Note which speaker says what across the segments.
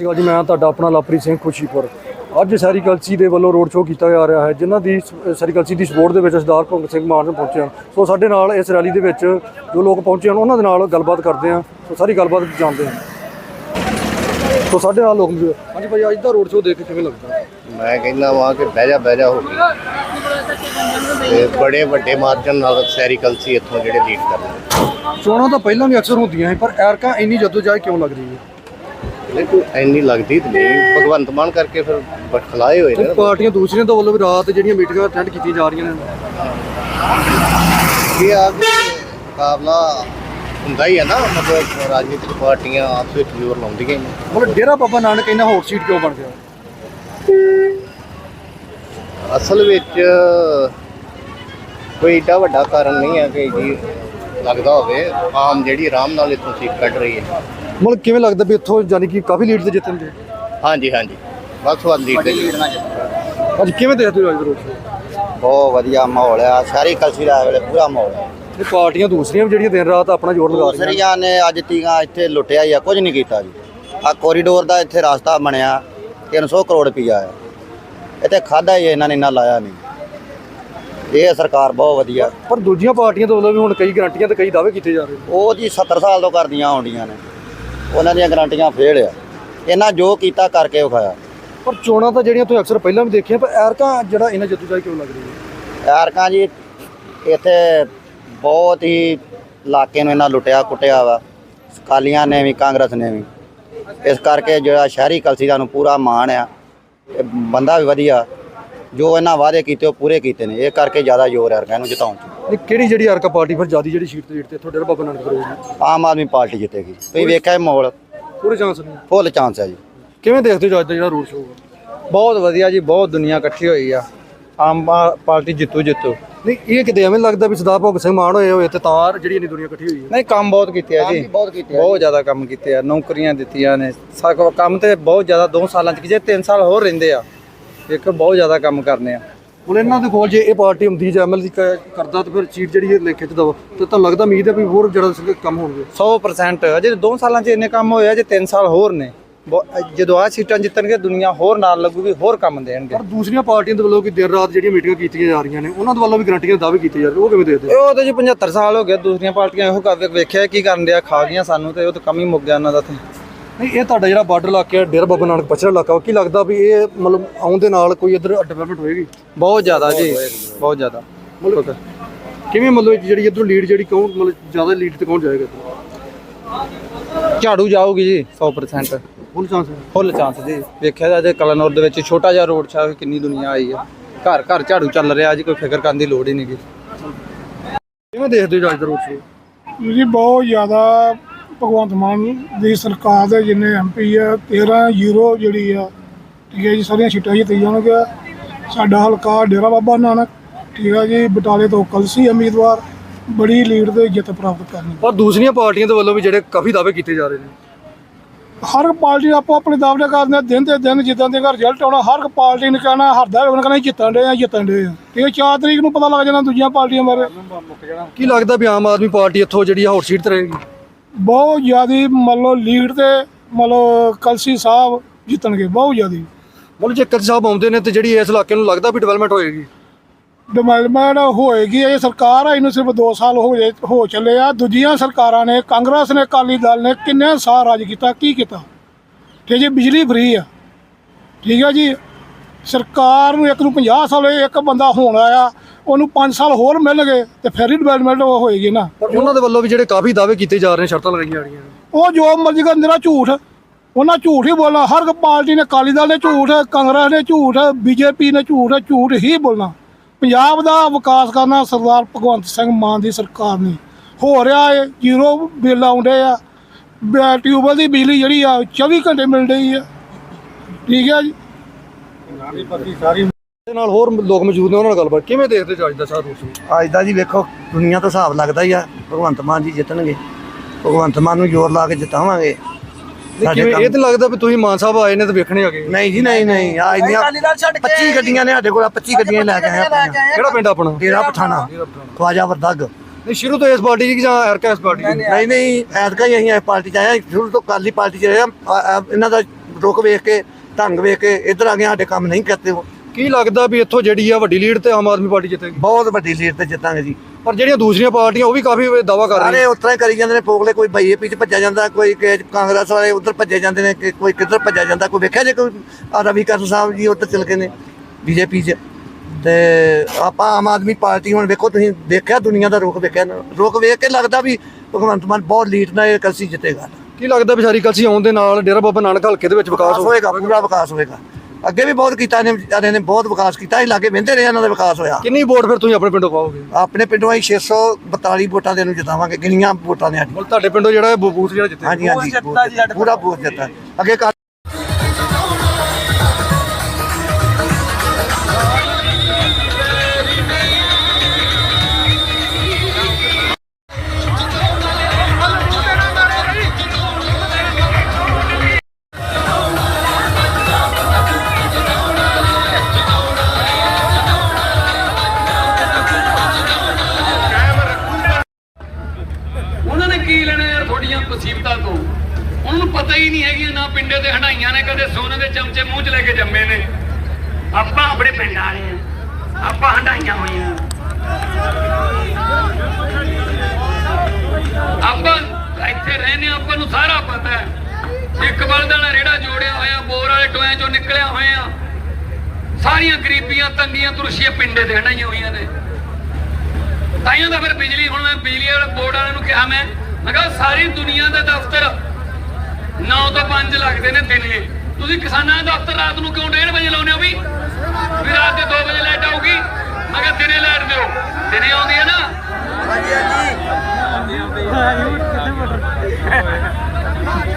Speaker 1: ਸੀਗਾ ਜੀ ਮੈਂ ਤੁਹਾਡਾ ਆਪਣਾ ਲਵਪ੍ਰੀਤ ਸਿੰਘ ਖੁਸ਼ੀਪੁਰ। ਅੱਜ ਸੈਰੀਕਲਸੀ ਦੇ ਵੱਲੋਂ ਰੋਡ ਸ਼ੋਅ ਕੀਤਾ ਜਾ ਰਿਹਾ ਹੈ ਜਿਨ੍ਹਾਂ ਦੀ ਸ- ਸੈਰੀਕਲਸੀ ਦੀ ਸਪੋਰਟ ਦੇ ਵਿੱਚ ਸਰਦਾਰ ਭਗਤ ਸਿੰਘ ਮਾਨ ਪਹੁੰਚੇ ਹਨ। ਸੋ ਸਾਡੇ ਨਾਲ ਇਸ ਰੈਲੀ ਦੇ ਵਿੱਚ ਜੋ ਲੋਕ ਪਹੁੰਚੇ ਹਨ ਉਹਨਾਂ ਦੇ ਨਾਲ ਗੱਲਬਾਤ ਕਰਦੇ ਹਾਂ। ਸੋ ਸਾਰੀ ਗੱਲਬਾਤ ਜਾਣਦੇ ਹਾਂ। ਸੋ ਸਾਡੇ ਨਾਲ ਲੋਕ। ਹਾਂਜੀ ਭਾਈ ਅੱਜ ਦਾ ਰੋਡ ਸ਼ੋਅ ਦੇਖ ਕੇ ਕਿਵੇਂ ਲੱਗਦਾ?
Speaker 2: ਮੈਂ ਕਹਿੰਦਾ ਵਾਂ ਕਿ ਬਹਿ ਜਾ ਬਹਿ ਜਾ ਹੋ ਗਈ। ਤੇ ਬੜੇ ਵੱਡੇ ਮਾਰਜਨ ਨਾਲ ਸੈਰੀਕਲਸੀ ਇੱਥੋਂ ਜਿਹੜੇ ਲੀਡ ਕਰ ਰਹੇ
Speaker 1: ਚੋਣਾਂ ਤਾਂ ਪਹਿਲਾਂ ਵੀ ਅਕਸਰ ਹੁੰਦੀਆਂ ਸੀ ਪਰ ਐਰਕਾ ਇੰਨੀ ਜਦੋਜਾਹਿਦ ਕਿਉਂ ਲੱਗ ਰਹੀ ਹੈ?
Speaker 2: ਨੇ ਕੋਈ ਇੰਨੀ ਲੱਗਦੀ ਤੇ ਨਹੀਂ। ਭਗਵੰਤ ਮਾਨ ਕਰਕੇ ਫਿਰ ਬਖਲਾਏ ਹੋਏ ਨੇ
Speaker 1: ਤੇ
Speaker 2: ਨਾ।
Speaker 1: ਪਾਰਟੀਆਂ ਦੂਸਰੀਆਂ ਤੋਂ ਵੱਲੋਂ ਵੀ ਰਾਤ ਜਿਹੜੀਆਂ ਮੀਟਿੰਗਾਂ ਅਟੈਂਡ ਕੀਤੀਆਂ ਜਾ ਰਹੀਆਂ ਨੇ।
Speaker 2: ਇਹ ਆ ਕਿ ਮੁਕਾਬਲਾ ਹੁੰਦਾ ਹੀ ਹੈ ਨਾ ਮਤਲਬ ਰਾਜਨੀਤਿਕ ਪਾਰਟੀਆਂ ਆਪਸ ਵਿੱਚ ਜ਼ੋਰ ਲਾਉਂਦੀਆਂ ਹੀ ਨੇ।
Speaker 1: ਮਤਲਬ ਡੇਰਾ ਬਾਬਾ ਨਾਨਕ ਇੰਨਾ ਹੌਟ ਸੀਟ ਕਿਉਂ ਬਣ ਗਿਆ?
Speaker 2: ਅਸਲ ਵਿੱਚ ਕੋਈ ਏਡਾ ਵੱਡਾ ਕਾਰਨ ਨਹੀਂ ਹੈ ਕਿ ਜੀ ਲੱਗਦਾ ਹੋਵੇ ਆਮ ਜਿਹੜੀ ਆਰਾਮ ਨਾਲ ਇੱਥੋਂ ਸੀਟ ਕੱਢ ਰਹੀ ਹੈ।
Speaker 1: ਮਤਲਬ ਕਿਵੇਂ ਲੱਗਦਾ ਵੀ ਇੱਥੋਂ ਯਾਨੀ ਕਿ ਕਾਫੀ ਲੀਡ ਤੇ ਜਿੱਤਣਗੇ?
Speaker 2: ਹਾਂਜੀ ਹਾਂਜੀ। ਬਸ ਵੱਧ ਲੀਡ ਦੇ
Speaker 1: ਅੱਜ ਕਿਵੇਂ ਦੇਖਦੇ ਹੋ ਅੱਜ ਦਾ
Speaker 3: ਬਹੁਤ ਵਧੀਆ ਮਾਹੌਲ ਆ। ਸਾਰੀ ਕਲਸੀ ਦਾ ਵੇਲੇ ਪੂਰਾ ਮਾਹੌਲ ਹੈ
Speaker 1: ਇਹ ਪਾਰਟੀਆਂ ਦੂਸਰੀਆਂ ਵੀ ਜਿਹੜੀਆਂ ਦਿਨ ਰਾਤ ਆਪਣਾ ਜ਼ੋਰ ਲਗਾ ਰਹੀਆਂ। ਨੇ।
Speaker 3: ਦੂਸਰੀਆਂ ਨੇ ਅੱਜ ਤੀਆਂ ਇੱਥੇ ਲੁੱਟਿਆ ਹੀ ਆ ਕੁਝ ਨਹੀਂ ਕੀਤਾ ਜੀ। ਆ ਕੋਰੀਡੋਰ ਦਾ ਇੱਥੇ ਰਸਤਾ ਬਣਿਆ 300 ਕਰੋੜ ਰੁਪਈਆ ਆ। ਇੱਥੇ ਖਾਦਾ ਹੀ ਇਹਨਾਂ ਨੇ ਇੰਨਾ ਲਾਇਆ ਨਹੀਂ। ਇਹ ਸਰਕਾਰ ਬਹੁਤ ਵਧੀਆ।
Speaker 1: ਪਰ ਦੂਜੀਆਂ ਪਾਰਟੀਆਂ ਤੋਂ ਵੀ ਹੁਣ ਕਈ ਗਰੰਟੀਆਂ ਤੇ ਕਈ ਦਾਅਵੇ ਕੀਤੇ ਜਾ ਰਹੇ ਨੇ।
Speaker 3: ਉਹ ਜੀ 70 ਸਾਲ ਤੋਂ ਕਰਦੀਆਂ ਆਉਂਦੀਆਂ ਨੇ। ਉਹਨਾਂ ਦੀਆਂ ਗਰੰਟੀਆਂ ਫੇਲ ਆ। ਇਹਨਾਂ ਜੋ ਕੀਤਾ ਕਰਕੇ ਵਿਖਾਇਆ
Speaker 1: ਪਰ ਚੋਣਾਂ ਤਾਂ ਜਿਹੜੀਆਂ ਤੁਸੀਂ ਅਕਸਰ ਪਹਿਲਾਂ ਵੀ ਦੇਖੀਆਂ ਪਰ ਐਰਕਾ ਜਿਹੜਾ ਇਹਨਾਂ ਜਦੋਜਾਈ ਕਿਉਂ ਲੱਗ ਰਹੀ ਹੈ
Speaker 3: ਐਰਕਾਂ ਜੀ ਇੱਥੇ ਬਹੁਤ ਹੀ ਇਲਾਕੇ ਨੂੰ ਇਹਨਾਂ ਲੁੱਟਿਆ ਕੁੱਟਿਆ ਵਾ। ਕਾਲੀਆਂ ਨੇ ਵੀ ਕਾਂਗਰਸ ਨੇ ਵੀ। ਇਸ ਕਰਕੇ ਜਿਹੜਾ ਸ਼ਹਿਰੀ ਕਲਸੀ ਦਾ ਨੂੰ ਪੂਰਾ ਮਾਣ ਆ। ਬੰਦਾ ਵੀ ਵਧੀਆ। ਜੋ ਇਹਨਾਂ ਵਾਅਦੇ ਕੀਤੇ ਉਹ ਪੂਰੇ ਕੀਤੇ ਨੇ। ਇਹ ਕਰਕੇ ਜ਼ਿਆਦਾ ਜ਼ੋਰ ਐਰਕਾਂ ਨੂੰ ਜਿਤਾਉਣ
Speaker 1: ਇਹ ਕਿਹੜੀ ਜਿਹੜੀ ਐਰਕਾ ਪਾਰਟੀ ਫਿਰ ਜਿਆਦੀ ਜਿਹੜੀ ਸੀਟ ਤੇ ਜਿੱਤੇ ਇੱਥੋਂ ਡੇਰਾ ਬਾਬਾ ਨਾਨਕ ਕਰੋਗੇ
Speaker 3: ਆਮ ਆਦਮੀ ਪਾਰਟੀ ਜਿੱਤੇਗੀ। ਤੁਸੀਂ ਵੇਖਿਆ ਇਹ ਮਾਹੌਲ?
Speaker 1: ਪੂਰੇ ਚਾਂਸ ਨੇ?
Speaker 3: ਫੁੱਲ ਚਾਂਸ ਹੈ ਜੀ।
Speaker 1: ਕਿਵੇਂ ਦੇਖਦੇ ਹੋ ਅੱਜ ਦਾ ਜਿਹੜਾ ਰੋਡ ਸ਼ੋਅ
Speaker 4: ਬਹੁਤ ਵਧੀਆ ਜੀ ਬਹੁਤ ਦੁਨੀਆ ਇਕੱਠੀ ਹੋਈ ਆ। ਆਮ ਪਾ- ਪਾਰਟੀ ਜਿੱਤੂ ਜਿੱਤੂ।
Speaker 1: ਨਹੀਂ ਇਹ ਕਿਤੇ ਐਵੇਂ ਲੱਗਦਾ ਵੀ ਸਰਦਾਰ ਭਗਤ ਸਿੰਘ ਮਾਨ ਹੋਏ ਹੋਏ ਤੇ ਤਾਂ ਜਿਹੜੀ ਇੰਨੀ ਦੁਨੀਆ ਇਕੱਠੀ ਹੋਈ ਹੈ?
Speaker 4: ਨਹੀਂ ਕੰਮ ਬਹੁਤ ਕੀਤੇ ਆ ਜੀ।
Speaker 3: ਬਹੁਤ ਕੀਤੇ ਆ
Speaker 4: ਬਹੁਤ ਜ਼ਿਆਦਾ ਕੰਮ ਕੀਤੇ ਆ। ਨੌਕਰੀਆਂ ਦਿੱਤੀਆਂ ਨੇ। ਸਾ- ਕੰਮ ਤੇ ਬਹੁਤ ਜ਼ਿਆਦਾ 2 ਸਾਲਾਂ ਚ ਜੇ 3 ਸਾਲ ਹੋਰ ਰਹਿੰਦੇ ਆ ਵੇਖੋ ਬਹੁਤ ਜ਼ਿਆਦਾ ਕੰਮ ਕਰਨੇ ਆ।
Speaker 1: ਹੁਣ ਇਹਨਾਂ ਦੇ ਕੋਲ ਜੇ ਇਹ ਪਾਰਟੀ ਹੁੰਦੀ ਜਾਂ ਐਮਐਲਸੀ ਕਰਦਾ ਤਾਂ ਫਿਰ ਸੀਟ ਜਿਹੜੀ ਇਹ ਲੈ ਖਿੱਚਦਾ ਵਾ ਤੇ ਤਾਂ ਲੱਗਦਾ ਉਮੀਦ ਹੈ ਵੀ ਹੋਰ ਜਿਹੜਾ ਕੰਮ ਹੋਣਗੇ।
Speaker 4: 100% ਅਜੇ 2 ਸਾਲਾਂ ਚ ਇੰਨੇ ਕੰਮ ਹੋਏ ਆ ਜੇ 3 ਸਾਲ ਹੋਰ ਨੇ। ਜਦੋਂ ਆ ਸੀਟਾਂ ਜਿੱਤਣਗੇ ਦੁਨੀਆ ਹੋਰ ਨਾਲ ਲੱਗੂਗੀ ਹੋਰ ਕੰਮ ਦੇਣਗੇ।
Speaker 1: ਪਰ ਦੂਸਰੀਆਂ ਪਾਰਟੀਆਂ ਦੇ ਵੱਲੋਂ ਕਿ ਦੇਰ ਰਾਤ ਜਿਹੜੀਆਂ ਮੀਟਿੰਗਾਂ ਕੀਤੀਆਂ ਜਾ ਰਹੀਆਂ ਨੇ ਉਹਨਾਂ ਦੇ ਵੱਲੋਂ ਵੀ ਗਰੰਟੀਆਂ ਦਾਅਵੇ ਕੀਤੇ ਜਾ ਰਹੇ ਉਹ ਕਿਵੇਂ ਦੇਖਦੇ
Speaker 4: ਉਹ ਤਾਂ ਜੀ 75 ਸਾਲ ਹੋ ਗਏ ਦੂਸਰੀਆਂ ਪਾਰਟੀਆਂ ਇਹੋ ਕਰ ਵੇਖਿਆ ਕੀ ਕਰਨ ਡਿਆ ਖਾ ਗਈਆਂ ਸਾਨੂੰ ਤੇ ਉਹ ਤਾਂ ਕੰਮ ਹੀ ਮੁੱਕ ਗਿਆ ਉਹਨਾਂ ਦਾ ਤੇ।
Speaker 1: ਨਹੀਂ ਇਹ ਤੁਹਾਡਾ ਜਿਹੜਾ ਬਾਰਡਰ ਇਲਾਕਾ ਹੈ ਡੇਰਾ ਬਾਬਾ ਨਾਨਕ ਪਛੜਾ ਇਲਾਕਾ ਵਾ, ਕੀ ਲੱਗਦਾ ਵੀ ਇਹ ਮਤਲਬ ਆਉਣ ਦੇ ਨਾਲ ਕੋਈ ਇੱਧਰ ਡਿਵੈਲਪਮੈਂਟ ਹੋਏਗੀ?
Speaker 4: ਬਹੁਤ ਜ਼ਿਆਦਾ ਜੀ ਬਹੁਤ ਜ਼ਿਆਦਾ।
Speaker 1: ਮਤਲਬ ਕਿਵੇਂ ਮਤਲਬ ਜਿਹੜੀ ਇੱਧਰੋਂ ਲੀਡ ਜਿਹੜੀ ਕੌਣ ਮਤਲਬ ਜ਼ਿਆਦਾ ਲੀਡ ਤੇ ਕੌਣ ਜਾਏਗਾ
Speaker 4: ਝਾੜੂ ਜਾਊਗੀ ਜੀ 100%
Speaker 1: ਫੁੱਲ ਚਾਂਸ
Speaker 4: ਫੁੱਲ ਚਾਂਸ ਜੀ। ਵੇਖਿਆ ਜਾ ਜੇ ਕਲਨੌਰ ਦੇ ਵਿੱਚ ਛੋਟਾ ਜਿਹਾ ਰੋਡ ਛਾ ਕਿੰਨੀ ਦੁਨੀਆ ਆਈ ਹੈ। ਘਰ ਘਰ ਝਾੜੂ ਚੱਲ ਰਿਹਾ ਜੀ ਕੋਈ ਫਿਕਰ ਕਰਨ ਦੀ ਲੋੜ ਹੀ ਨਹੀਂਗੀ
Speaker 1: ਕਿਵੇਂ ਦੇਖਦੇ ਹੋ ਅੱਜ ਦਾ ਰੋਡ ਸ਼ੋਅ
Speaker 5: ਜੀ ਬਹੁਤ ਜ਼ਿਆਦਾ ਭਗਵੰਤ ਮਾਨ ਦੀ ਸਰਕਾਰ ਦੇ ਜਿੰਨੇ ਐਮਪੀ ਆ 13 ਯੂਰੋ ਜਿਹੜੀ ਆ ਠੀਕ ਹੈ ਜੀ ਸਾਰੀਆਂ ਸੀਟਾਂ ਜਿੱਤੀ ਜਾਣਗੀਆਂ। ਸਾਡਾ ਹਲਕਾ ਡੇਰਾ ਬਾਬਾ ਨਾਨਕ ਠੀਕ ਹੈ ਜੀ ਬਟਾਲੇ ਤੋਂ ਕਲਸੀ ਉਮੀਦਵਾਰ ਬੜੀ ਲੀਡ ਤੇ ਜਿੱਤ ਪ੍ਰਾਪਤ ਕਰਨੀ।
Speaker 1: ਪਰ ਦੂਸਰੀਆਂ ਪਾਰਟੀਆਂ ਦੇ ਵੱਲੋਂ ਵੀ ਜਿਹੜੇ ਕਾਫੀ ਦਾਅਵੇ ਕੀਤੇ ਜਾ ਰਹੇ ਨੇ।
Speaker 5: ਹਰ ਪਾਰਟੀ ਆਪੋ ਆਪਣੇ ਦਾਅਵੇ ਕਰਦੇ ਆ, ਦਿਨ ਤੇ ਦਿਨ ਜਿੱਦਾਂ ਦੇ ਘਰ ਰਿਜ਼ਲਟ ਆਉਣਾ ਹਰ ਪਾਰਟੀ ਨੇ ਕਹਿਣਾ ਹਰਦਾ ਉਹਨਾਂ ਕਹਿਣਾ ਜਿੱਤਣ ਦੇ ਆ ਜਿੱਤਣ ਦੇ ਆ। ਠੀਕ ਹੈ 4 ਤਰੀਕ ਨੂੰ ਪਤਾ ਲੱਗ ਜਾਣਾ ਦੂਜੀਆਂ ਪਾਰਟੀਆਂ ਬਾਰੇ।
Speaker 1: ਕੀ ਲੱਗਦਾ ਵੀ ਆਮ ਆਦਮੀ ਪਾਰਟੀ ਇੱਥੋਂ ਜਿਹੜੀ ਹੌਟ ਸੀਟ ਤੇ ਰਹੇਗੀ?
Speaker 5: ਬਹੁਤ ਜ਼ਿਆਦੀ ਮੰਨ ਲਓ ਲੀਡ ਤੇ ਮੰਨ ਲਓ ਕਲਸੀ ਸਾਹਿਬ ਜਿੱਤਣਗੇ ਬਹੁਤ ਜ਼ਿਆਦੀ।
Speaker 1: ਮਤਲਬ ਜੇ ਕੱਚ ਸਾਹਿਬ ਆਉਂਦੇ ਨੇ ਤੇ ਜਿਹੜੀ ਇਸ ਇਲਾਕੇ ਨੂੰ ਲੱਗਦਾ ਵੀ ਡਿਵੈਲਪਮੈਂਟ ਹੋਏਗੀ?
Speaker 5: ਡਿਵੈਲਪਮੈਂਟ ਹੋਏਗੀ ਇਹ ਸਰਕਾਰ ਆ ਇਹਨੂੰ ਸਿਰਫ 2 ਸਾਲ ਹੋ ਗਏ ਹੋ ਚੱਲੇ ਆ। ਦੂਜੀਆਂ ਸਰਕਾਰਾਂ ਨੇ ਕਾਂਗਰਸ ਨੇ ਅਕਾਲੀ ਦਲ ਨੇ ਕਿੰਨੇ ਸਾਲ ਰਾਜ ਕੀਤਾ ਕੀ ਕੀਤਾ? ਠੀਕ ਜੀ ਬਿਜਲੀ ਫ੍ਰੀ ਆ ਠੀਕ ਹੈ ਜੀ ਸਰਕਾਰ ਨੂੰ ਇੱਕ ਨੂੰ 50 ਸਾਲ ਇੱਕ ਬੰਦਾ ਹੋਣ ਆਇਆ ਉਹਨੂੰ 5 ਸਾਲ ਹੋਰ ਮਿਲਣਗੇ ਤੇ ਫਿਰ ਹੀ ਡਿਵੈਲਪਮੈਂਟ ਹੋਏਗੀ ਨਾ।
Speaker 1: ਪਰ ਉਹਨਾਂ ਦੇ ਵੱਲੋਂ ਵੀ ਜਿਹੜੇ ਕਾਫੀ ਦਾਅਵੇ ਕੀਤੇ ਜਾ ਰਹੇ ਨੇ ਸ਼ਰਤਾਂ ਲਗਾਈਆਂ ਜਾ ਰਹੀਆਂ ਨੇ।
Speaker 5: ਉਹ ਜੋ ਮਰਜ਼ੀ ਕਰਨ ਮੇਰਾ ਝੂਠ ਉਹਨਾਂ ਝੂਠ ਹੀ ਬੋਲਣਾ। ਹਰ ਇੱਕ ਪਾਰਟੀ ਨੇ ਅਕਾਲੀ ਦਲ ਨੇ ਝੂਠ ਕਾਂਗਰਸ ਨੇ ਝੂਠ ਬੀਜੇਪੀ ਨੇ ਝੂਠ ਝੂਠ ਹੀ ਬੋਲਣਾ। ਪੰਜਾਬ ਦਾ ਵਿਕਾਸ ਕਰਨਾ ਸਰਦਾਰ ਭਗਵੰਤ ਸਿੰਘ ਮਾਨ ਦੀ ਸਰਕਾਰ ਨੇ। ਹੋ ਰਿਹਾ ਹੈ ਜ਼ੀਰੋ ਬਿੱਲ ਆਉਂਦੇ ਆ। ਟਿਊਬਵੈੱਲ ਦੀ ਬਿਜਲੀ ਜਿਹੜੀ ਆ 24 ਘੰਟੇ ਮਿਲ ਰਹੀ ਆ। ਠੀਕ ਹੈ ਜੀ।
Speaker 1: ਦੇ ਨਾਲ ਹੋਰ ਲੋਕ ਮੌਜੂਦ ਨੇ ਉਹਨਾਂ ਨਾਲ ਗੱਲਬਾਤ। ਕਿਵੇਂ ਦੇਖਦੇ ਅੱਜ ਦਾ ਸਾਰਾ ਰੋਡ ਸ਼ੋਅ
Speaker 6: ਅੱਜ ਦਾ ਜੀ ਵੇਖੋ ਦੁਨੀਆ ਤੋਂ ਹਿਸਾਬ ਲੱਗਦਾ ਹੀ ਆ ਭਗਵੰਤ ਮਾਨ ਜੀ ਜਿੱਤਣਗੇ। ਭਗਵੰਤ ਮਾਨ ਨੂੰ ਜ਼ੋਰ ਲਾ ਕੇ ਜਿਤਾਵਾਂਗੇ। ਸਾਡੇ
Speaker 1: ਕਿਵੇਂ
Speaker 6: ਕੰਮ-
Speaker 1: ਇਹ ਤੇ ਲੱਗਦਾ ਵੀ ਤੁਸੀਂ ਮਾਨ ਸਾਹਿਬ ਆਏ ਨੇ ਤੇ ਵੇਖਣੇ ਆ ਗਏ
Speaker 6: ਨਹੀਂ ਜੀ ਨਹੀਂ ਨਹੀਂ। ਆ ਇੰਨੀਆਂ 25 ਗੱਡੀਆਂ ਨੇ ਸਾਡੇ ਕੋਲ 25 ਗੱਡੀਆਂ ਲੈ ਕੇ ਆਏ ਆਪਣੀਆਂ।
Speaker 1: ਕਿਹੜਾ ਪਿੰਡ ਆਪਣਾ?
Speaker 6: ਡੇਰਾ ਪਠਾਣਾ। ਖਵਾਜਾ ਵਰਦਗ।
Speaker 1: ਨਹੀਂ ਸ਼ੁਰੂ ਤੋਂ ਇਸ ਪਾਰਟੀ ਦੀ ਜਾਂ ਐਰਕਾ ਇਸ ਪਾਰਟੀ ਦੀ?
Speaker 6: ਨਹੀਂ ਨਹੀਂ। ਐਤਕਾ ਹੀ ਅਸੀਂ ਇਸ ਪਾਰਟੀ ਚ ਆਏ ਹਾਂ। ਸ਼ੁਰੂ ਤੋਂ ਕਾਲੀ ਪਾਰਟੀ ਚ ਰਹੇ ਹਾਂ। ਆ- ਆ- ਇਹਨਾਂ ਦਾ ਰੁਕ ਵੇਖ ਕੇ ਢੰਗ ਵੇਖ ਕੇ ਇੱਧਰ ਆ ਕੇ ਸਾਡੇ ਕੰਮ ਨਹੀਂ ਕਰਤੇ ਹੋ
Speaker 1: ਕੀ ਲੱਗਦਾ ਵੀ ਇੱਥੋਂ ਜਿਹੜੀ ਆ ਵੱਡੀ ਲੀਡ ਤੇ ਆਮ ਆਦਮੀ ਪਾਰਟੀ ਜਿੱਤੇਗੀ?
Speaker 6: ਬਹੁਤ ਵੱਡੀ ਲੀਡ ਤੇ ਜਿੱਤਾਂਗੇ ਜੀ।
Speaker 1: ਪਰ ਜਿਹੜੀਆਂ ਦੂਸਰੀਆਂ ਪਾਰਟੀਆਂ ਉਹ ਵੀ ਕਾਫੀ ਦਾਵਾ ਕਰ ਰਹੀਆਂ
Speaker 6: ਉਸ ਤਰ੍ਹਾਂ ਹੀ ਕਰੀ ਜਾਂਦੇ ਨੇ ਪੋਗਲੇ ਕੋਈ ਬਈਏ ਚ ਭੱਜਿਆ ਜਾਂਦਾ ਕੋਈ ਕਾਂਗਰਸ ਵਾਲੇ ਉਧਰ ਭੱਜੇ ਜਾਂਦੇ ਨੇ ਕੋਈ ਕਿੱਧਰ ਭੱਜਿਆ ਜਾਂਦਾ। ਕੋਈ ਵੇਖਿਆ ਜੇ ਕੋਈ ਰਵੀ ਕਰਨ ਸਾਹਿਬ ਜੀ ਉੱਧਰ ਚਲ ਗਏ ਨੇ ਬੀਜੇਪੀ 'ਚ। ਤੇ ਆਪਾਂ ਆਮ ਆਦਮੀ ਪਾਰਟੀ ਹੁਣ ਵੇਖੋ ਤੁਸੀਂ ਦੇਖਿਆ ਦੁਨੀਆ ਦਾ ਰੁਖ ਵੇਖਿਆ ਨਾ ਰੁਖ ਵੇਖ ਕੇ ਲੱਗਦਾ ਵੀ ਭਗਵੰਤ ਮਾਨ ਬਹੁਤ ਲੀਡ ਨਾਲ ਇਹ ਕਲਸੀ ਜਿੱਤੇਗਾ।
Speaker 1: ਕੀ ਲੱਗਦਾ ਵੀ ਸਾਰੀ ਕਲਸੀ ਆਉਣ ਦੇ ਨਾਲ ਡੇਰਾ ਬਾਬਾ ਨਾਨਕ ਹਲਕੇ ਦੇ ਵਿੱਚ ਵਿਕਾਸ
Speaker 6: ਹੋਏਗਾ ਪੂਰਾ ਵਿਕਾਸ ਹੋਏਗਾ। ਅੱਗੇ ਵੀ ਬਹੁਤ ਕੀਤਾ ਨੇ ਵਿਚਾਰੇ ਨੇ ਬਹੁਤ ਵਿਕਾਸ ਕੀਤਾ ਇਹ ਲਾਗੇ ਵਹਿੰਦੇ ਰਹੇ ਇਹਨਾਂ ਦਾ ਵਿਕਾਸ ਹੋਇਆ।
Speaker 1: ਕਿੰਨੀ ਵੋਟ ਫਿਰ ਤੁਸੀਂ ਆਪਣੇ ਪਿੰਡੋਂ ਪਾਓਗੇ?
Speaker 6: ਆਪਣੇ ਪਿੰਡੋਂ ਅਸੀਂ 642 ਵੋਟਾਂ ਦੇ ਨੂੰ ਜਿਤਾਵਾਂਗੇ ਗਿਣੀਆਂ ਵੋਟਾਂ ਨੇ
Speaker 1: ਹੁਣ ਤੁਹਾਡੇ ਪਿੰਡੋਂ ਜਿਹੜਾ ਬੂਥ ਜਿਹੜਾ ਜਿੱਤੇ
Speaker 6: ਹਾਂਜੀ ਹਾਂਜੀ ਪੂਰਾ ਬੂਥ ਜਿੱਤਾ ਅੱਗੇ
Speaker 7: ਮੁਸੀਬਤਾਂ ਤੋਂ। ਉਹਨਾਂ ਨੂੰ ਪਤਾ ਹੀ ਨਹੀਂ ਹੈਗੀਆਂ ਨਾ ਪਿੰਡੇ ਤੇ ਹੰਡਾਈਆਂ ਨੇ, ਕਦੇ ਸੋਨੇ ਦੇ ਚਮਚੇ ਮੂੰਹ 'ਚ ਲੈ ਕੇ ਜੰਮੇ ਨੇ। ਆਪਾਂ ਆਪਣੇ ਪਿੰਡ ਵਾਲੇ ਆ। ਆਪਾਂ ਹੰਡਾਈਆਂ ਹੋਈਆਂ। ਆਪਾਂ ਇੱਥੇ ਰਹਿੰਦੇ ਆਪਾਂ ਨੂੰ ਸਾਰਾ ਪਤਾ ਹੈ। ਇੱਕ ਬਲਦਾਂ ਨਾਲ ਰੇੜਾ ਜੋੜਿਆ ਹੋਇਆ, ਬੋਰ ਵਾਲੇ ਟੋਇਆਂ ਚੋਂ ਨਿਕਲਿਆ ਹੋਇਆ। ਸਾਰੀਆਂ ਗਰੀਬੀਆਂ, ਤੰਗੀਆਂ, ਤੁਰਸ਼ੀਆਂ ਪਿੰਡੇ ਤੇ ਹੰਡਾਈਆਂ ਹੋਈਆਂ ਨੇ। ਤਾਈਆਂ ਦਾ ਫਿਰ ਬਿਜਲੀ, ਹੁਣ ਮੈਂ ਬਿਜਲੀ ਵਾਲੇ ਬੋਰਡ ਵਾਲਿਆਂ ਨੂੰ ਕਿਹਾ ਮੈਂ ਮੈਂ ਕਿਹਾ ਸਾਰੀ ਦੁਨੀਆ ਦੇ ਦਫ਼ਤਰ 9 ਤੋਂ 5 ਲੱਗਦੇ ਨੇ ਦਿਨੇ ਤੁਸੀਂ ਕਿਸਾਨਾਂ ਦੇ ਦਫ਼ਤਰ ਰਾਤ ਨੂੰ ਕਿਉਂ 1:30 ਵਜੇ ਲਾਉਂਦੇ ਹੋ ਵੀ? ਵੀ ਰਾਤ ਦੇ 2 ਵਜੇ ਲਾਈਟ ਆਊਗੀ। ਮੈਂ ਕਿਹਾ ਦਿਨੇ ਲਾਈਟ ਦਿਓ। ਦਿਨੇ ਆਉਂਦੀ ਹੈ ਨਾ?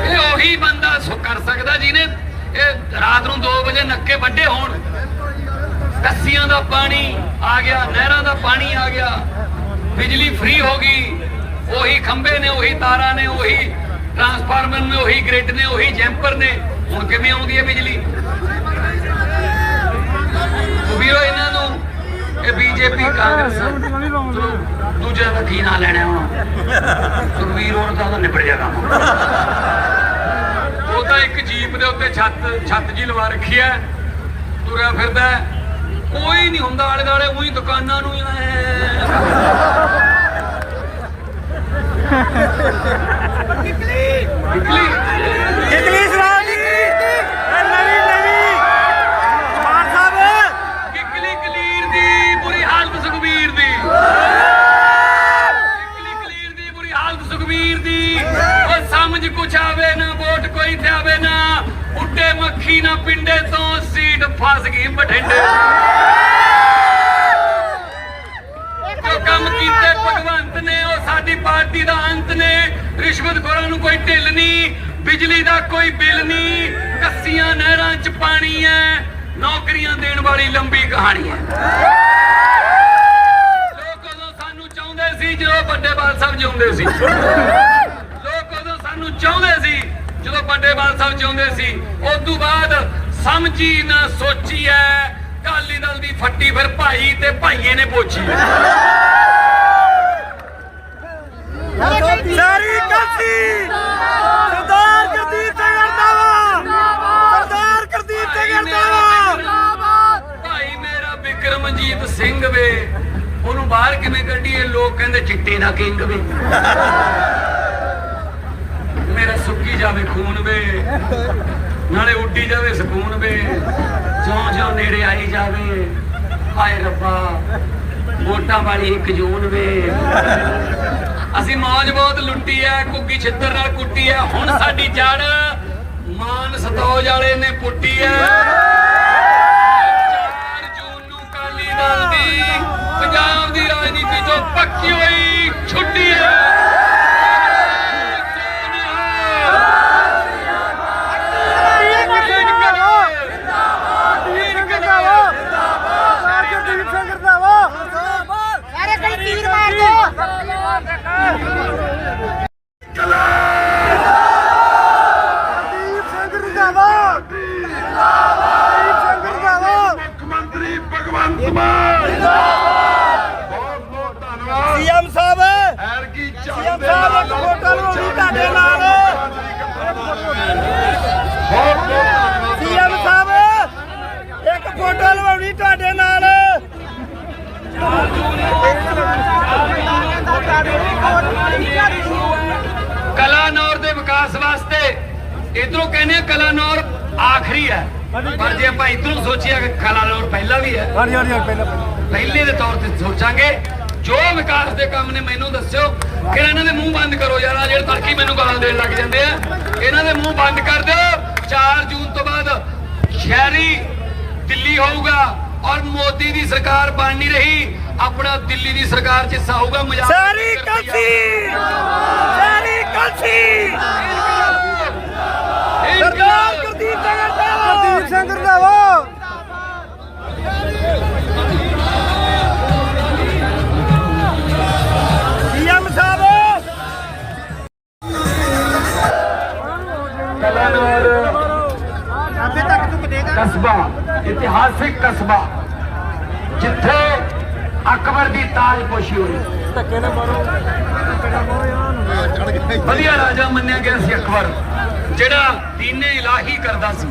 Speaker 7: ਇਹ ਉਹੀ ਬੰਦਾ ਸੁ ਕਰ ਸਕਦਾ ਜਿਹਨੇ ਇਹ ਰਾਤ ਨੂੰ 2 ਵਜੇ ਨੱਕੇ ਵੱਡੇ ਹੋਣ। ਕੱਸੀਆਂ ਦਾ ਪਾਣੀ ਆ ਗਿਆ ਨਹਿਰਾਂ ਦਾ ਪਾਣੀ ਆ ਗਿਆ। ਬਿਜਲੀ ਫ੍ਰੀ ਹੋ ਗਈ। ਖੰਭੇ ਨੇ ਉਹੀ ਤਾਰਾਂ ਨੇ ਉਹੀ ਟਰਾਂਸਫਾਰਮਰ ਨੇ ਉਹੀ ਗ੍ਰਿਡ ਨੇ ਉਹੀ ਜੈਂਪਰ ਨੇ। ਹੁਣ ਕਿਵੇਂ ਆਉਂਦੀ ਹੈ ਬਿਜਲੀ? ਵੀਰੋ ਇਹਨਾਂ ਨੂੰ ਇਹ ਬੀਜੇਪੀ ਕਾਂਗਰਸ। ਚਲੋ, ਦਾ ਕੀ ਨਾਂ ਲੈਣਾ ਹੁਣ? ਸੁਖਵੀਰ ਹੁਣ ਤਾਂ ਨਿਬੜ ਜਾ ਕੰਮ। ਉਹ ਤਾਂ ਇੱਕ ਜੀਪ ਦੇ ਉੱਤੇ ਛੱਤ ਛੱਤ ਜੀ ਲਵਾ ਰੱਖੀ ਹੈ। ਤੁਰਿਆ ਫਿਰਦਾ ਕੋਈ ਨਹੀਂ ਹੁੰਦਾ ਆਲੇ ਦਾਲੇ ਉਹੀ ਦੁਕਾਨਾਂ ਨੂੰ ਹੀ ਨਿਕਲੀ
Speaker 8: ਕਿਕਲੀ ਸਵਾਲ ਨਿਕਲੀ ਇਹ ਨਵੀਂ ਨਵੀਂ ਮਾਨ ਸਾਹਿਬ
Speaker 7: ਕਿਕਲੀ ਕਲੀਰ ਦੀ ਬੁਰੀ ਹਾਲਤ ਸੁਖਬੀਰ ਦੀ ਕਿਕਲੀ ਕਲੀਰ ਦੀ ਬੁਰੀ ਹਾਲਤ ਸੁਖਬੀਰ ਦੀ ਉਹ ਸਮਝ ਕੁਛ ਆਵੇ ਨਾ ਵੋਟ ਕੋਈ ਤੇ ਆਵੇ ਨਾ ਉੱਡੇ ਮੱਖੀ ਨਾ ਪਿੰਡੇ ਤੋਂ ਸੀਟ ਫਸ ਗਈ ਬਠਿੰਡੇ ਜੋ ਕੰਮ ਕੀਤੇ ਭਗਵੰਤ ਨੇ ਉਹ ਸਾਡੀ ਪਾਰਟੀ ਦਾ ਅੰਤ ਨੇ। ਰਿਸ਼ਵਤਖੋਰਾਂ ਨੂੰ ਕੋਈ ਢਿੱਲ ਨਹੀਂ, ਬਿਜਲੀ ਦਾ ਕੋਈ ਬਿੱਲ ਨਹੀਂ, ਕੱਸੀਆਂ ਨਹਿਰਾਂ 'ਚ ਪਾਣੀ ਹੈ, ਨੌਕਰੀਆਂ ਦੇਣ ਵਾਲੀ ਲੰਬੀ ਕਹਾਣੀ ਹੈ। ਲੋਕ ਉਦੋਂ ਸਾਨੂੰ ਚਾਹੁੰਦੇ ਸੀ ਜਦੋਂ ਵੱਡੇ ਬਾਲ ਸਾਹਿਬ ਜਿਉਂਦੇ ਸੀ। ਲੋਕ ਉਦੋਂ ਸਾਨੂੰ ਚਾਹੁੰਦੇ ਸੀ ਜਦੋਂ ਵੱਡੇ ਬਾਲ ਸਾਹਿਬ ਜਿਉਂਦੇ ਸੀ। ਉਸ ਤੋਂ ਬਾਅਦ ਸਮਝੀ ਨਾ ਸੋਚੀ ਐ ਕਾਲੀ ਦਲ ਦੀ ਫੱਟੀ ਫਿਰ ਭਾਈ ਤੇ ਭਾਈਏ ਨੇ ਪੋਚੀ ਐ
Speaker 8: ਸਾਰੀ ਕਲਸੀ ਸਰਦਾਰ ਗੁਰਦੀਪ ਸਿੰਘ ਅਰਦਾਵਾ ਸਰਦਾਰ ਗੁਰਦੀਪ ਸਿੰਘ ਅਰਦਾਵਾ
Speaker 7: ਭਾਈ ਮੇਰਾ ਵਿਕਰਮਜੀਤ ਸਿੰਘ ਵੇ ਉਹਨੂੰ ਬਾਹਰ ਕਿਵੇਂ ਕੱਢੀਏ ਲੋਕ ਕਹਿੰਦੇ ਚਿੱਟੇ ਦਾ ਕਿੰਗ ਵੇ। ਮੇਰਾ ਸੁੱਕੀ ਜਾਵੇ ਖੂਨ ਵੇ, ਨਾਲੇ ਉੱਡੀ ਜਾਵੇ ਸਕੂਨ ਵੇ। ਜਿਉਂ ਜਿਉਂ ਨੇੜੇ ਆਈ ਜਾਵੇ, ਹਾਏ ਰੱਬਾ, ਵੋਟਾਂ ਵਾਲੀ ਇੱਕ ਜੂਨ ਵੇ। ਅਸੀਂ ਮੌਜ ਬਹੁਤ ਲੁੱਟੀ ਐ ਕੁੱਗੀ ਛਿੱਤਰ ਨਾਲ ਕੁੱਟੀ ਐ। ਹੁਣ ਸਾਡੀ ਜੜ ਮਾਨ ਸਤੌਜ ਵਾਲੇ ਨੇ ਪੁੱਟੀ ਐ। 4 ਜੂਨ ਨੂੰ ਕਾਲੀ ਦਲ ਦੀ ਪੰਜਾਬ ਤੋਂ ਪੱਕੀ ਹੋਈ ਛੁੱਟੀ ਹੈ
Speaker 8: ਗੁਰਦੀਪ ਸਿੰਘ ਅਰਦਾਵਾ
Speaker 9: ਸਾਰੇ ਕਈ ਤੀਰ ਮਾਰ ਦੋ
Speaker 8: ਗੁਰਦੀਪ ਸਿੰਘ ਰੰਧਾਵਾ ਗੁਰਦੀਪ ਸਿੰਘ ਰੰਧਾਵਾ ਮੁੱਖ ਮੰਤਰੀ ਭਗਵੰਤ ਮਾਨ ਬਹੁਤ ਬਹੁਤ ਧੰਨਵਾਦ ਸੀਐਮ ਸਾਹਿਬ ਐਰ ਕੀ ਸੀਐਮ ਸਾਹਿਬ ਇੱਕ ਫੋਟੋ ਲਵਾਉਣੀ ਤੁਹਾਡੇ ਨਾਲ ਬਹੁਤ ਬਹੁਤ ਅਸੀਂ ਤੁਹਾਡੇ ਨਾਲ।
Speaker 7: ਕਲਾਨੌਰ ਦੇ ਵਿਕਾਸ ਵਾਸਤੇ ਇਧਰੋਂ ਕਹਿੰਦੇ ਆ ਕਲਾਨੌਰ ਆਖਰੀ ਹੈ। ਪਰ ਜੇ ਆਪਾਂ ਇਧਰੋਂ ਸੋਚੀਏ ਕਿ ਕਲਾਨੌਰ ਪਹਿਲਾ ਵੀ ਹੈ।
Speaker 1: ਹਾਂਜੀ ਹਾਂਜੀ ਪਹਿਲਾਂ
Speaker 7: ਪਹਿਲੇ। ਦੇ ਤੌਰ ਤੇ ਸੋਚਾਂਗੇ। ਜੋ ਵਿਕਾਸ ਦੇ ਕੰਮ ਨੇ ਮੈਨੂੰ ਦੱਸਿਓ। ਕਿ ਇਹਨਾਂ ਦੇ ਮੂੰਹ ਬੰਦ ਕਰੋ ਯਾਰ ਆਹ ਜਿਹੜੇ ਤੜਕੀ ਮੈਨੂੰ ਗਾਲਾਂ ਦੇਣ ਲੱਗ ਜਾਂਦੇ ਆ। ਇਹਨਾਂ ਦੇ ਮੂੰਹ ਬੰਦ ਕਰ ਦਿਓ। 4 ਜੂਨ ਤੋਂ ਬਾਅਦ ਸ਼ਹਿਰੀ ਦਿੱਲੀ ਹੋਊਗਾ। ਔਰ ਮੋਦੀ ਦੀ ਸਰਕਾਰ ਬਣ ਨਹੀਂ ਰਹੀ ਆਪਣਾ ਦਿੱਲੀ ਦੀ ਸਰਕਾਰ ਚ ਹਿੱਸਾ ਹੋਊਗਾ ਮਜ਼ਾਕ
Speaker 8: ਸਾਰੀ ਕਲਸੀ! ਸਾਰੀ ਕਲਸੀ! ਸਰਦਾਰ ਗੁਰਦੀਪ ਸਿੰਘ ਰੰਧਾਵਾ ਗੁਰਦੀਪ ਸਿੰਘ ਰੰਧਾਵਾ
Speaker 7: ਕਸਬਾ ਇਤਿਹਾਸਿਕ ਕਸਬਾ ਜਿੱਥੇ ਅਕਬਰ ਦੀ ਤਾਜਪੋਸ਼ੀ ਹੋਈ। ਵਧੀਆ ਰਾਜਾ ਮੰਨਿਆ ਗਿਆ ਸੀ ਅਕਬਰ ਜਿਹੜਾ ਦੀਨੇ ਇਲਾਹੀ ਕਰਦਾ ਸੀ।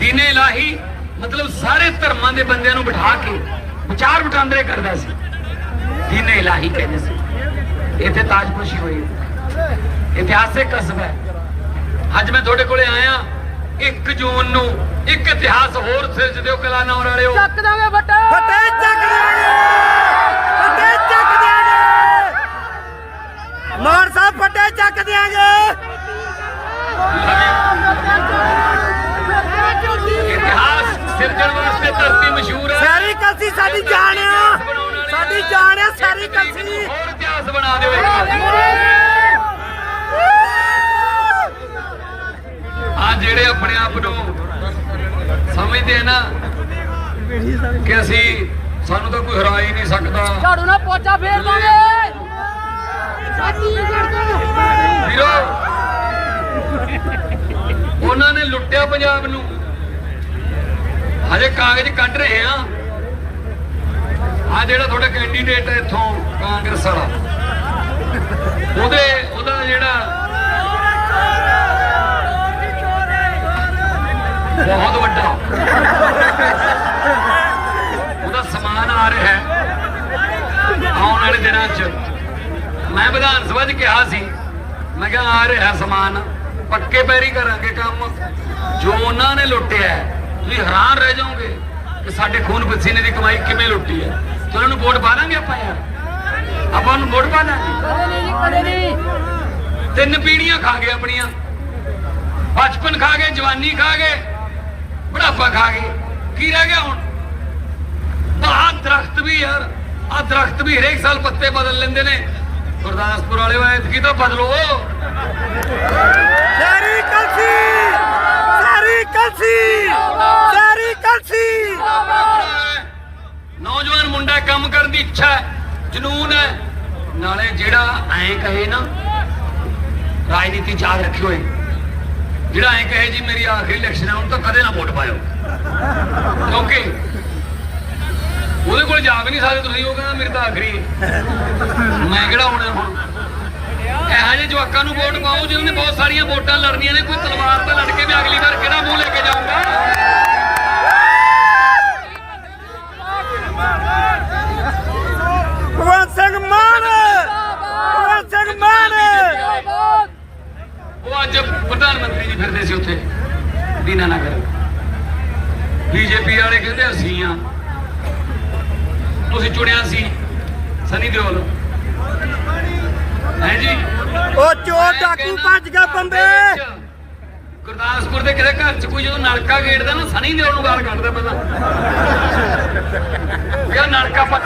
Speaker 7: ਦੀਨੇ ਇਲਾਹੀ ਮਤਲਬ ਸਾਰੇ ਧਰਮਾਂ ਦੇ ਬੰਦਿਆਂ ਨੂੰ ਬਿਠਾ ਕੇ ਵਿਚਾਰ ਵਟਾਂਦਰੇ ਕਰਦਾ ਸੀ। ਦੀਨੇ ਇਲਾਹੀ ਕਹਿੰਦੇ ਸੀ। ਇੱਥੇ ਤਾਜਪੋਸ਼ੀ ਹੋਈ। ਇਤਿਹਾਸਿਕ ਕਸਬਾ ਅੱਜ ਮੈਂ ਤੁਹਾਡੇ ਕੋਲੇ ਆਇਆ। 1 ਜੂਨ ਨੂੰ ਇੱਕ ਇਤਿਹਾਸ ਹੋਰ ਸਿਰਜ ਦਿਓ ਕਲਾਨੌਰ ਵਾਲਿਓ।
Speaker 9: ਚੱਕ ਦਾਂਗੇ ਬੱਟਾ
Speaker 8: ਫਤਿਹ ਚੱਕ ਦਿਆਂਗੇ ਫਤਿਹ ਚੱਕ ਦਿਆਂਗੇ ਮਾਨ ਸਾਹਿਬ ਫਤਿਹ ਚੱਕ ਦਿਆਂਗੇ।
Speaker 7: ਇਤਿਹਾਸ ਸਿਰਜਣ ਵਾਸਤੇ ਧਰਤੀ ਮਸ਼ਹੂਰ ਹੈ।
Speaker 8: ਸਾਰੀ ਕਲਸੀ ਸਾਡੀ ਜਾਨ ਆ। ਸਾਡੀ ਜਾਨ ਆ ਸਾਰੀ ਕਲਸੀ।
Speaker 7: ਹੋਰ ਇਤਿਹਾਸ ਬਣਾ ਦਿਓ। ਆ ਜਿਹੜੇ ਆਪਣੇ ਆਪ ਨੂੰ ਸਮਝਦੇ ਨਾ ਕਿ ਅਸੀਂ ਸਾਨੂੰ ਤਾਂ ਕੋਈ ਹਰਾ ਹੀ ਨਹੀਂ ਸਕਦਾ।
Speaker 9: ਝਾੜੂ ਨਾਲ ਪੋਚਾ ਫੇਰ ਦਾਂਗੇ।
Speaker 7: ਵੀਰੋ ਉਹਨਾਂ ਨੇ ਲੁੱਟਿਆ ਪੰਜਾਬ ਨੂੰ। ਹਜੇ ਕਾਗਜ਼ ਕੱਢ ਰਹੇ ਆ। ਆ ਜਿਹੜਾ ਤੁਹਾਡਾ ਕੈਂਡੀਡੇਟ ਹੈ ਇੱਥੋਂ ਕਾਂਗਰਸ ਵਾਲਾ। ਉਹਦੇ ਉਹਦਾ ਜਿਹੜਾ ਬਹੁਤ ਵੱਡਾ। ਉਹਦਾ ਸਮਾਨ ਆ ਰਿਹਾ ਹੈ। ਆਉਣ ਵਾਲੇ ਦਿਨਾਂ 'ਚ। ਮੈਂ ਵਿਧਾਨ ਸਭਾ 'ਚ ਕਿਹਾ ਸੀ। ਮੈਂ ਕਿਹਾ ਆ ਰਿਹਾ ਸਮਾਨ। ਪੱਕੇ ਪੈਰੀ ਕਰਾਂਗੇ ਕੰਮ। ਜੋ ਉਹਨਾਂ ਨੇ ਲੁੱਟਿਆ ਤੁਸੀਂ ਹੈਰਾਨ ਰਹਿ ਜਾਓਗੇ ਕਿ ਸਾਡੇ ਖੂਨ ਪਸੀਨੇ ਦੀ ਕਮਾਈ ਕਿਵੇਂ ਲੁੱਟੀ ਹੈ। ਤੇ ਉਹਨਾਂ ਨੂੰ ਵੋਟ ਪਾ ਦਾਂਗੇ ਆਪਾਂ ਯਾਰ। ਆਪਾਂ ਉਹਨੂੰ ਵੋਟ ਪਾ
Speaker 9: ਲਾਂਗੇ
Speaker 7: ਤਿੰਨ ਪੀੜੀਆਂ ਖਾ ਗਏ ਆਪਣੀਆਂ। ਬਚਪਨ ਖਾ ਗਏ, ਜਵਾਨੀ ਖਾ ਗਏ। ਬੁਢਾਪਾ ਖਾ ਗਏ ਕੀ ਰਹਿ ਗਿਆ ਹੁਣ? ਬਾਹ ਦਰਖਤ ਵੀ ਯਾਰ ਆ ਦਰਖਤ ਵੀ ਹਰੇਕ ਸਾਲ ਪੱਤੇ ਬਦਲ ਲੈਂਦੇ ਨੇ। ਗੁਰਦਾਸਪੁਰ ਵਾਲੇ ਵਾਲੇ ਕੀ ਤਾਂ ਬਦਲੋ।
Speaker 8: ਸਾਰੀ ਕਲਸੀ ਸਾਰੀ ਕਲਸੀ ਸਾਰੀ ਕਲਸੀ।
Speaker 7: ਨੌਜਵਾਨ ਮੁੰਡਾ ਕੰਮ ਕਰਨ ਦੀ ਇੱਛਾ ਹੈ ਜਨੂਨ ਹੈ। ਨਾਲੇ ਜਿਹੜਾ ਐਂ ਕਹੇ ਨਾ ਰਾਜਨੀਤੀ ਯਾਦ ਰੱਖਿਓ ਏ ਜਿਹੜਾ ਐਂ ਕਹੇ ਜੀ ਮੇਰੀ ਆਖਰੀ ਇਲੈਕਸ਼ਨ ਹੈ ਹੁਣ ਤਾਂ ਕਦੇ ਨਾ ਵੋਟ ਪਾਇਓ। ਕਿਉਂਕਿ ਉਹਦੇ ਕੋਲ ਜਾ ਵੀ ਨਹੀਂ ਸਕਦੇ ਤੁਸੀਂ, ਉਹ ਕਹਿੰਦਾ ਮੇਰੀ ਤਾਂ ਆਖਰੀ ਮੈਂ ਕਿਹੜਾ ਹੁਣ? ਇਹੋ ਜਿਹੇ ਜਵਾਕਾਂ ਨੂੰ ਵੋਟ ਪਾਓ ਜਿਹਨਾਂ ਨੇ ਬਹੁਤ ਸਾਰੀਆਂ ਵੋਟਾਂ ਲੜਨੀਆਂ ਨੇ, ਕੋਈ ਤਲਵਾਰ ਤਾਂ ਲੜ ਕੇ ਵੀ ਅਗਲੀ ਵਾਰ ਕਿਹੜਾ ਮੂੰਹ ਲੈ ਕੇ ਜਾਊਗਾ?
Speaker 8: ਭਗਵੰਤ ਸਿੰਘ ਮਾਨ! ਭਗਵੰਤ ਸਿੰਘ ਮਾਨ!
Speaker 7: ਉਹ ਅੱਜ ਪ੍ਰਧਾਨ ਮੰਤਰੀ ਜੀ ਫਿਰਦੇ ਸੀ ਉੱਥੇ ਦੀਨਾਨਗਰ। ਬੀਜੇਪੀ ਵਾਲੇ ਕਹਿੰਦੇ ਅਸੀਂ ਆ। ਤੁਸੀਂ ਚੁਣਿਆ ਸੀ ਸਨੀ ਦਿਓਲ। ਹੈ ਜੀ?
Speaker 8: ਉਹ ਚੋਰ ਡਾਕੂ ਭੱਜ ਗਿਆ ਬੰਬੇ।
Speaker 7: ਗੁਰਦਾਸਪੁਰ ਦੇ ਕਿਸੇ ਘਰ 'ਚ ਕੋਈ ਜਦੋਂ ਨਲਕਾ ਗੇੜਦਾ ਨਾ ਸਨੀ ਦਿਓਲ ਨੂੰ ਗਾਲ ਕੱਢਦਾ ਪਹਿਲਾਂ। ਯਾ ਨਲਕਾ ਪੱਟ